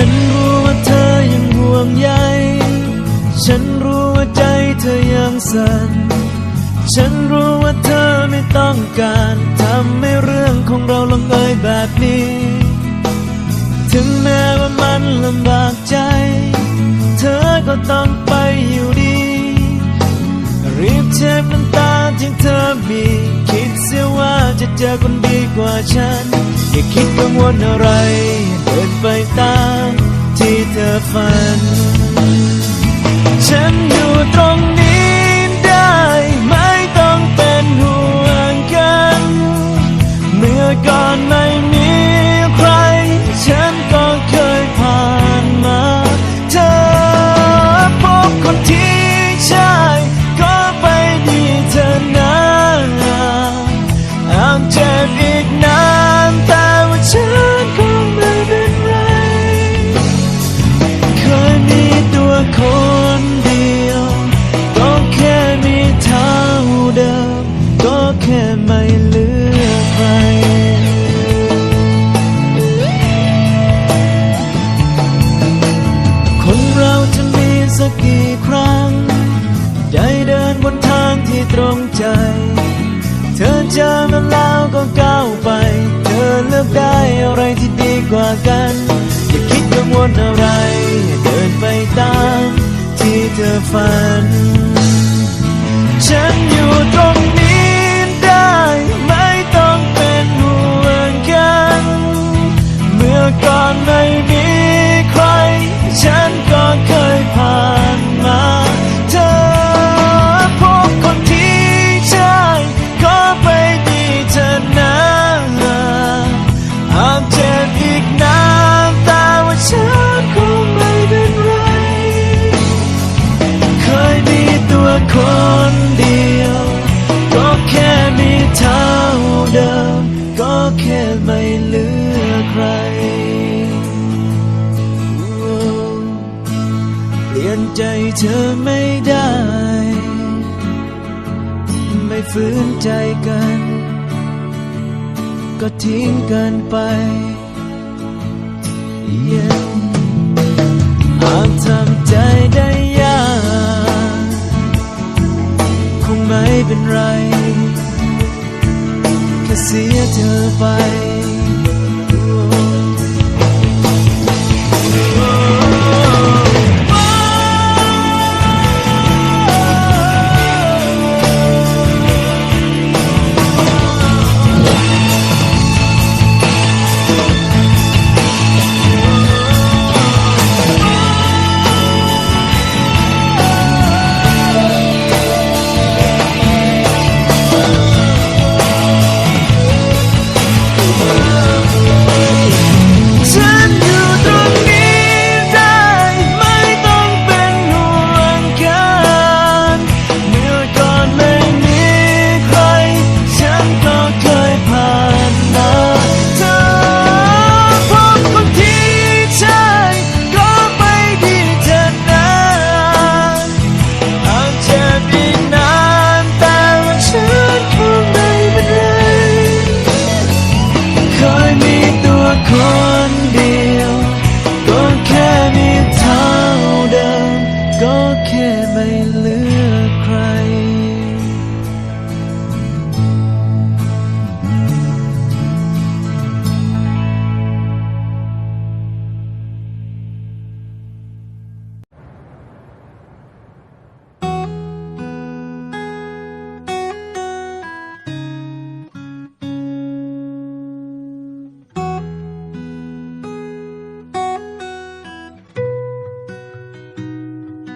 ฉันรู้ว่าเธอยังห่วงใย ฉันรู้ว่าใจเธอยังสั่น ฉันรู้ว่าเธอไม่ต้องการทำให้เรื่องของเราลงเอยแบบนี้ ถึงแม้ว่ามันลำบากใจ เธอก็ต้องไปอยู่ดี รีบเช็ดน้ำตาที่เธอมีคิด เสียว่าจะเจอคนดีกว่าฉัน อย่าคิดกังวลอะไร เดินไปตามที่เธอฝัน ฉันอยู่ตรงนี้ได้ไม่ต้องเป็นห่วงกัน เมื่อก่อนไม่มี ใจ เธอเจอมาแล้วก็ก้าวไป เธอเลือกได้อะไรที่ดีกว่ากัน อย่าคิดกังวลอะไร เดินไปตามที่เธอฝัน ฝืนใจกัน ก็ทิ้งกันไป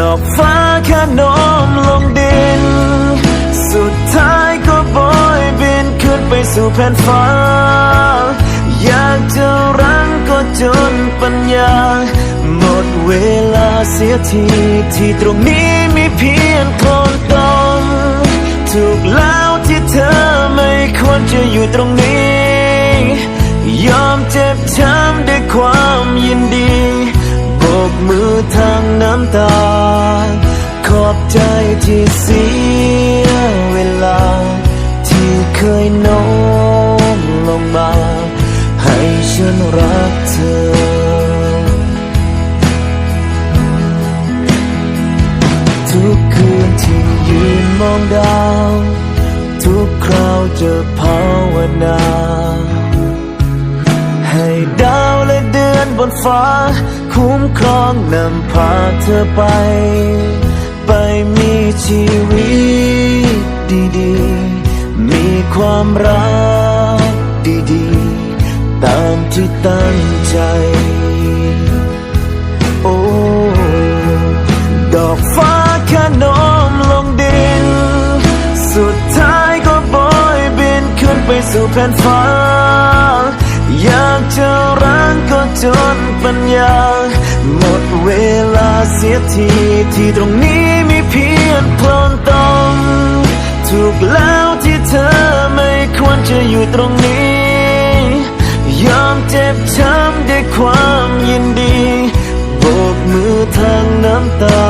ดอกฟ้าแค่น้มลงดิน สุดท้ายก็โบยบินขึ้นไปสู่แผ่นฟ้า อยากจะรังก็จนปัญญา หมดเวลาเสียทีที่ตรงนี้มีเพียงคนตรงถูกแล้วที่เธอไม่ควรจะอยู่ตรงนี้ ยอมเจ็บช้ำด้วยความยินดี ทางน้ำตา ขอบใจที่เสียเวลา ที่เคยโน้มลงมา ให้ฉันรัก นำพาเธอไป ไปมีชีวิตดีๆ มีความรักดีๆ ตามที่ตั้งใจ โอ้ ดอกฟ้าแค่โน้มลงดิน สุดท้ายก็โบยบินขึ้นไปสู่แผ่นฟ้า อยากจะรังก็จนปัญญา หมดเวลาเสียทีที่ตรงนี้มีเพียงคลนตมถูกแล้วที่เธอไม่ควรจะอยู่ตรงนี้ ยอมเจ็บช้ำด้วยความยินดีโบกมือทางน้ำตา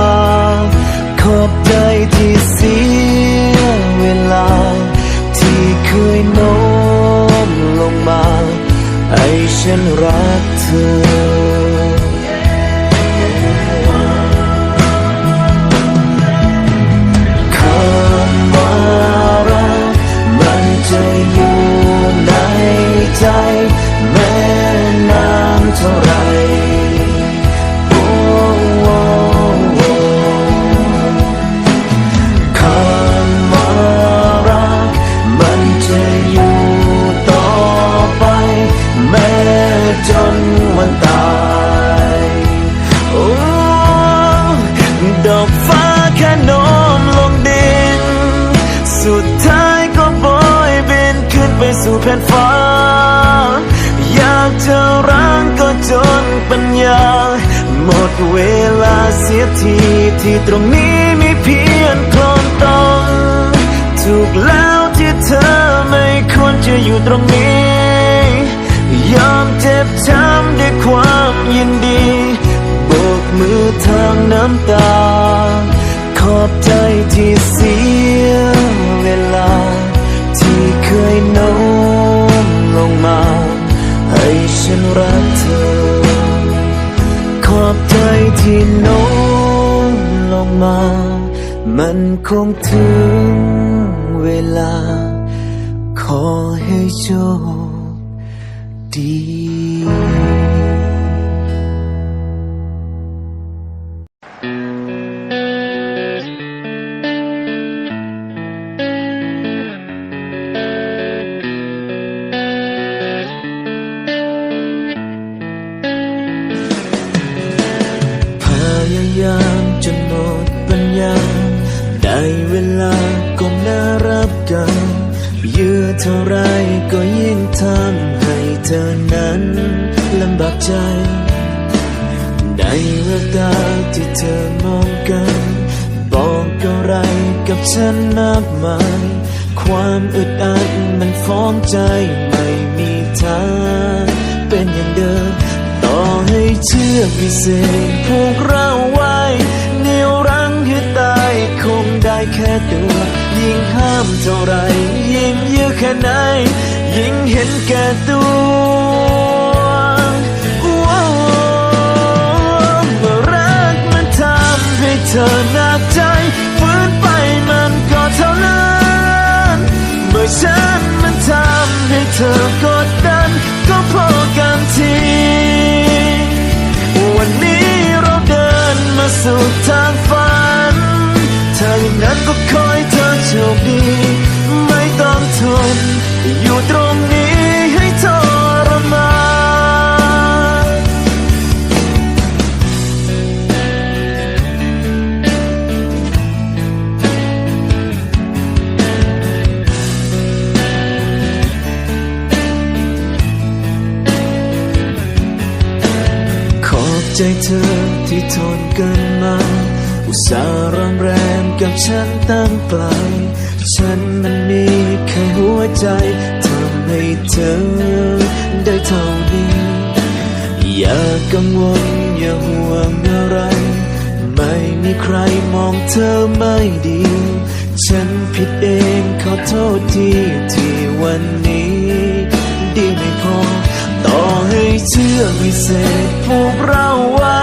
ขอบใจที่เสีย เวลาเสียทีที่ตรงนี้มีเพียงคลนตรงถูกแล้วที่เธอไม่ควรจะอยู่ตรงนี้ ยอมเจ็บช้ำด้วยความยินดีโบกมือทางน้ำตา มันคงถึงเวลา ขอให้โชค ฉันมากมาย ความอึดอัดมันฟ้องใจไม่มีทางเป็นอย่างเดิม ต่อให้เชื่อกวิเศษผูกเราไว้เหนียวรั้งให้ตายคงได้แค่ตัว ยิ่งห้ามเท่าไร ยิ่งยื้อแค่ไหน ยิ่งเห็นแก่ตัวว้าวเมื่อรักมันทำให้เธอหนัก เมื่อฉันมันทำให้เธอกดดันก็พอกันที ทนกันมา อุตส่าห์รำแรมกับฉันตั้งไกล ฉันมันมีแค่หัวใจทำให้เธอได้เท่านี้ อย่ากังวลอย่าห่วงอะไร ไม่มีใครมองเธอไม่ดี ฉันผิดเองขอโทษทีที่วันนี้ ดีไม่พอ ต่อให้เชื่อวิเศษผูกเราไว้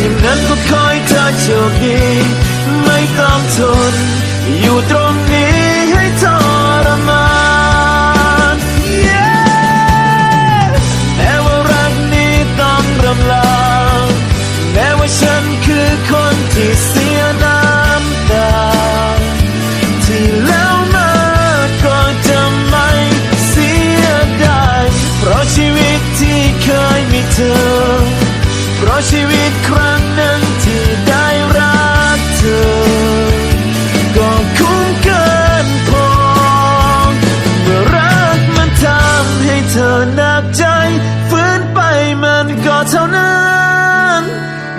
อย่างนั้นก็คอยเธอโชคดี ไม่ต้องทนอยู่ตรงนี้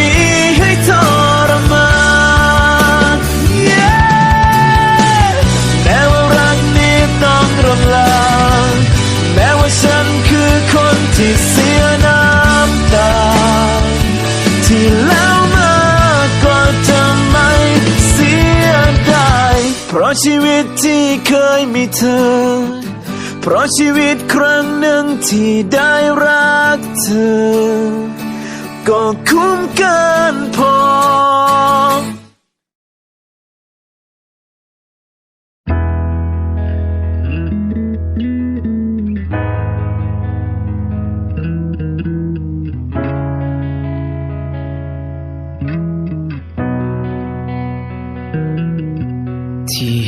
ี้ ชีวิตที่เคยมีเธอ เพราะชีวิตครั้งหนึ่งที่ได้รักเธอ ก็คุ้มเกินพอ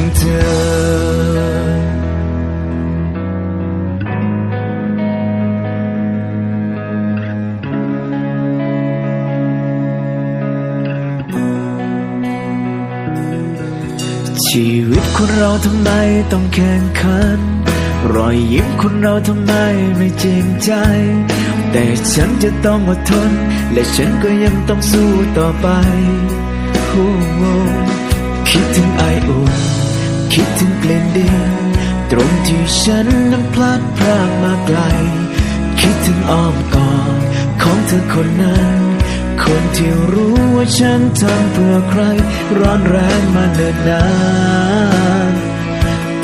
ง ชีวิตคนเราทำไมต้องแข่งขัน รอยยิ้มคนเราทำไมไม่จริงใจ แต่ฉันจะต้องอดทน และฉันก็ยังต้องสู้ต่อไปโอ้คิดถึงไออุ่น คิดถึงกลิ่นดินตรงที่ฉันนั้นพลัดพรากมาไกล คิดถึงอ้อมกอดของเธอคนนั้น คนที่รู้ว่าฉันทำเพื่อใคร ร้อนแรงมาเนิ่นนาน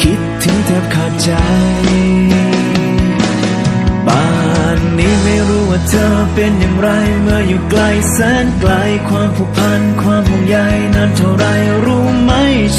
คิดถึงแทบขาดใจป่านนี้ไม่รู้ว่าเธอเป็นอย่างไร เมื่ออยู่ไกลแสนไกลความผูกพันความห่วงใยนั้นเท่าไรรู้ไหม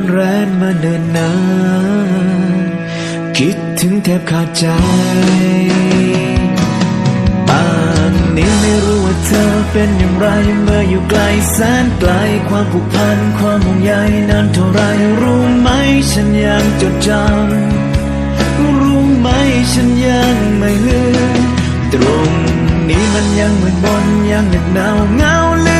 อนแรงมาเนินนานคิดถึงแทบขาดใจป่านนี้ไม่รู้ว่าเธอเป็นอย่างไรเมื่ออยู่ไกลแสนไกลความผูกพันความห่วงใยนั้นเท่าไรรู้ไหมฉันยังจดจำรู้ไหมฉันยังไม่ลืมตรงนี้มันยังเหมืดมนยังเหน็บหนาวเหงาเลื